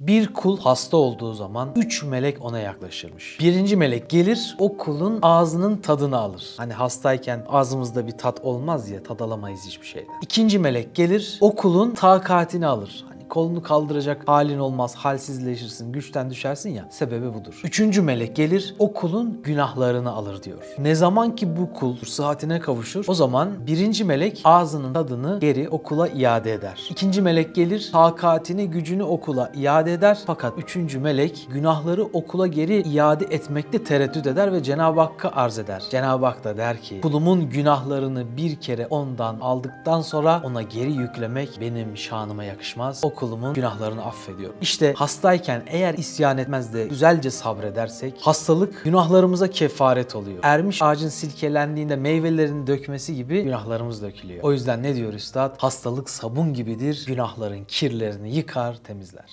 Bir kul hasta olduğu zaman üç melek ona yaklaşırmış. Birinci melek gelir o kulun ağzının tadını alır. Hani hastayken ağzımızda bir tat olmaz ya tad alamayız hiçbir şeyden. İkinci melek gelir o kulun takatini alır. Kolunu kaldıracak halin olmaz, halsizleşirsin, güçten düşersin ya. Sebebi budur. Üçüncü melek gelir o kulun günahlarını alır diyor. Ne zaman ki bu kul sıhhatine kavuşur o zaman birinci melek ağzının tadını geri o kula iade eder. İkinci melek gelir takatini, gücünü o kula iade eder. Fakat üçüncü melek günahları o kula geri iade etmekte tereddüt eder ve Cenab-ı Hakk'a arz eder. Cenab-ı Hak da der ki kulumun günahlarını bir kere ondan aldıktan sonra ona geri yüklemek benim şanıma yakışmaz. O kulumun günahlarını affediyor. İşte hastayken eğer isyan etmez de güzelce sabredersek hastalık günahlarımıza kefaret oluyor. Ermiş ağacın silkelendiğinde meyvelerini dökmesi gibi günahlarımız dökülüyor. O yüzden ne diyor üstad? Hastalık sabun gibidir. Günahların kirlerini yıkar, temizler.